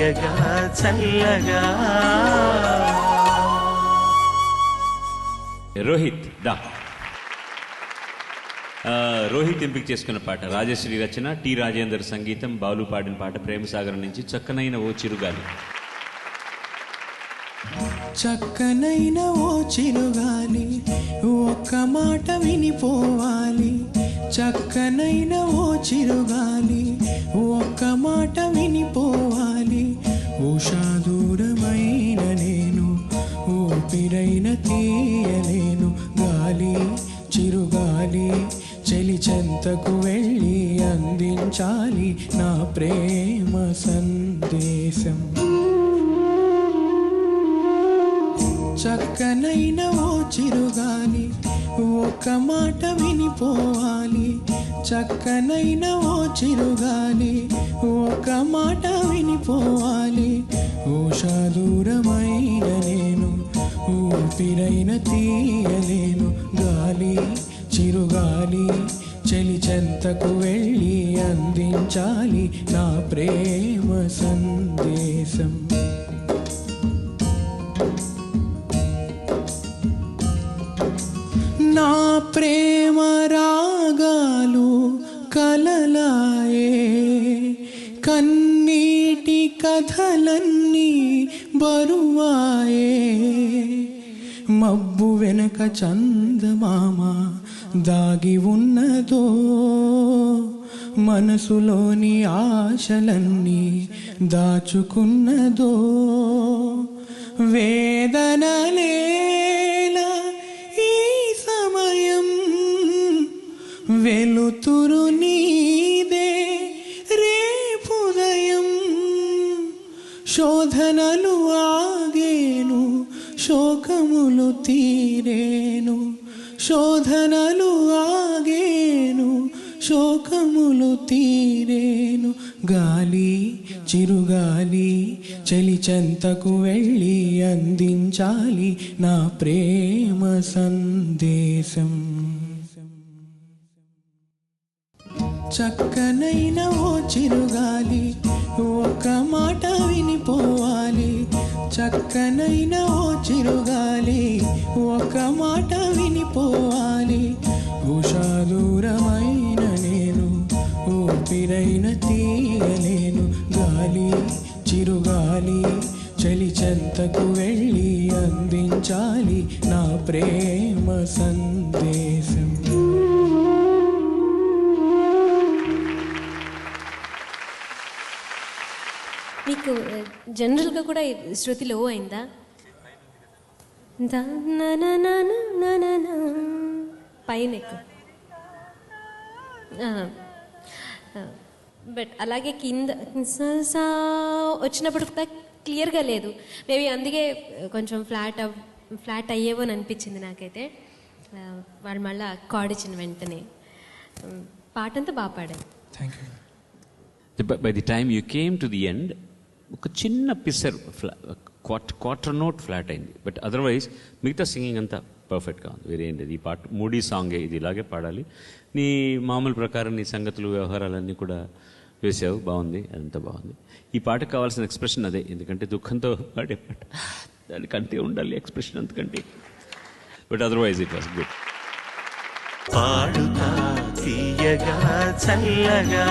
తీయగా చల్లగా. రోహిత్ దా. ఆ, రోహిత్ ఎంపిక చేసుకున్న పాట రాజశ్రీ రచన టి రాజేందర్ సంగీతం బాలు పాడిన పాట ప్రేమసాగరం నుంచి చక్కనైన ఓ చిరుగాలి. చక్కనైన ఓ చిరుగాలి ఒక్క మాట వినిపోవాలి. చక్కనైన ఓ చిరుగాలి ఒక్క మాట చెంతకు వెళ్ళి అందించాలి నా ప్రేమ సందేశం. చక్కనైన ఓ చిరుగాలి ఒక మాట వినిపోవాలి. చక్కనైన ఓ చిరుగాలి ఒక మాట వినిపోవాలి. ఉషా దూరమైన నేను ఊపిరైన తీయలేను గాలి చిరుగాలి. చెలి చెంతకు వెళ్ళి అందించాలి నా ప్రేమ సందేశం. నా ప్రేమ రాగాలు కలలాయే కన్నీటి కథలన్నీ బరువాయే. మబ్బు వెనక చందమామా దాగి ఉన్నదో మనసులోని ఆశలన్నీ దాచుకున్నదో వేదనలేల ఈ సమయం వెలుతురు నీదే రేపుదయం శోధనలు ఆగేను శోకములు తీరేను. శోధనలు ఆగేను శోకములు తీరేను. గాలి చిరుగాలి చలి చెంతకు వెళ్ళి అందించాలి నా ప్రేమ సందేశం. చక్కనైన ఓ చిరుగాలి ఒక మాట వినిపోవాలి. చక్కనైన ఓ చిరుగాలి ఒక మాట వినిపోవాలి. ఉషా దూరమైన నేను ఊపిరైన తీయలేను. గాలి చిరుగాలి చలి చెంతకు వెళ్ళి అందించాలి నా ప్రేమ సందేశం. జనరల్గా కూడా శృతి లో అయిందా? దా నా నా నా నా నా నా నా. పైన ఎక్కువ బట్ అలాగే కింద వచ్చినప్పుడు కూడా క్లియర్గా లేదు. మేబీ అందుకే కొంచెం ఫ్లాట్ అవ్ ఫ్లాట్ అయ్యేవో అని అనిపించింది నాకైతే. వాడు మళ్ళీ కార్డ్ ఇచ్చిన వెంటనే. ఉమ్, పాట అంతా బాగా పాడారు. Thank you by the time you came to the end ఒక చిన్న పిసర్ క్వార్ట్ క్వార్టర్ నోట్ ఫ్లాట్ అయింది. బట్ అదర్వైజ్ మిగతా సింగింగ్ అంతా పర్ఫెక్ట్గా ఉంది. వేరే ఏంటి ఈ పాట మూడీ సాంగే ఇది ఇలాగే పాడాలి. నీ మామూలు ప్రకారం నీ సంగతులు వ్యవహారాలన్నీ కూడా వేసావు. బాగుంది. అదంతా బాగుంది. ఈ పాటకు కావాల్సిన ఎక్స్ప్రెషన్ అదే. ఎందుకంటే దుఃఖంతో పాడే పాట. దానికంతే ఉండాలి ఎక్స్ప్రెషన్ అంతకంటే. But otherwise it was good పాడుతా తీయగా చల్లగా.